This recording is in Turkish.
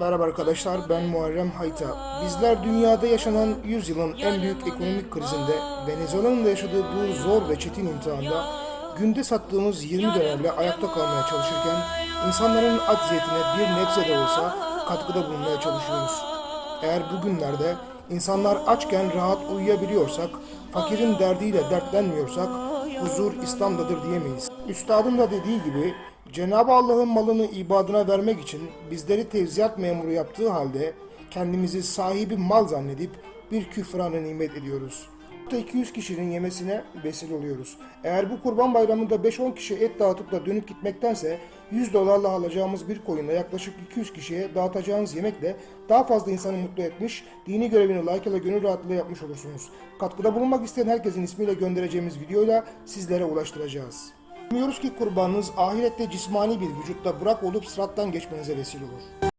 Merhaba arkadaşlar, ben Muharrem Hayta. Bizler dünyada yaşanan 100 yılın en büyük ekonomik krizinde, Venezuela'nın da yaşadığı bu zor ve çetin imtihanda günde sattığımız 20 dolarla ayakta kalmaya çalışırken, insanların acziyetine bir nebze de olsa katkıda bulunmaya çalışıyoruz. Eğer bugünlerde insanlar açken rahat uyuyabiliyorsak, fakirin derdiyle dertlenmiyorsak, huzur İslam'dadır diyemeyiz. Üstadın da dediği gibi Cenab-ı Allah'ın malını ibadına vermek için bizleri tevziyat memuru yaptığı halde kendimizi sahibi mal zannedip bir küfrana nimet ediyoruz. 200 kişinin yemesine vesile oluyoruz. Eğer bu kurban bayramında 5-10 kişi et dağıtıp da dönüp gitmektense 100 dolarla alacağımız bir koyunla yaklaşık 200 kişiye dağıtacağınız yemekle daha fazla insanı mutlu etmiş, dini görevini layıkıyla gönül rahatlığıyla yapmış olursunuz. Katkıda bulunmak isteyen herkesin ismiyle göndereceğimiz videoyla sizlere ulaştıracağız. Umuyoruz ki kurbanınız ahirette cismani bir vücutta bırak olup sırattan geçmenize vesile olur.